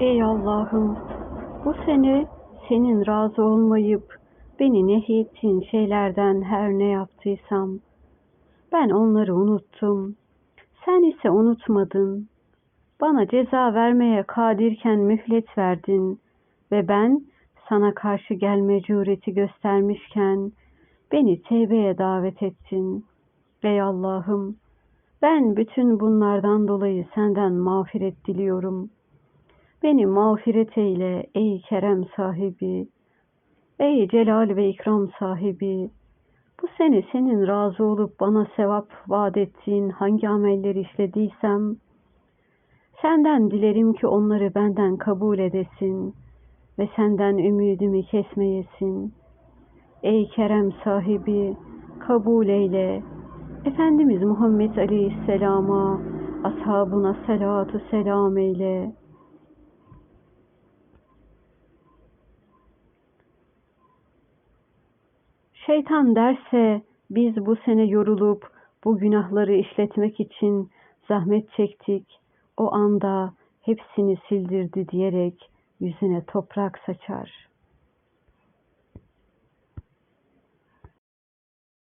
Ey Allah'ım, bu sene senin razı olmayıp beni nehyettiğin şeylerden her ne yaptıysam, ben onları unuttum. Sen ise unutmadın. Bana ceza vermeye kadirken mühlet verdin ve ben sana karşı gelme cüreti göstermişken beni tevbeye davet ettin. Ey Allah'ım, ben bütün bunlardan dolayı senden mağfiret diliyorum. Beni mağfiret eyle ey kerem sahibi, ey celal ve ikram sahibi. Bu sene senin razı olup bana sevap vaat ettiğin hangi amelleri işlediysem, senden dilerim ki onları benden kabul edesin ve senden ümidimi kesmeyesin. Ey kerem sahibi, kabul eyle. Efendimiz Muhammed Aleyhisselam'a, ashabına salatu selam eyle. Şeytan derse biz bu sene yorulup bu günahları işletmek için zahmet çektik. O anda hepsini sildirdi diyerek yüzüne toprak saçar.''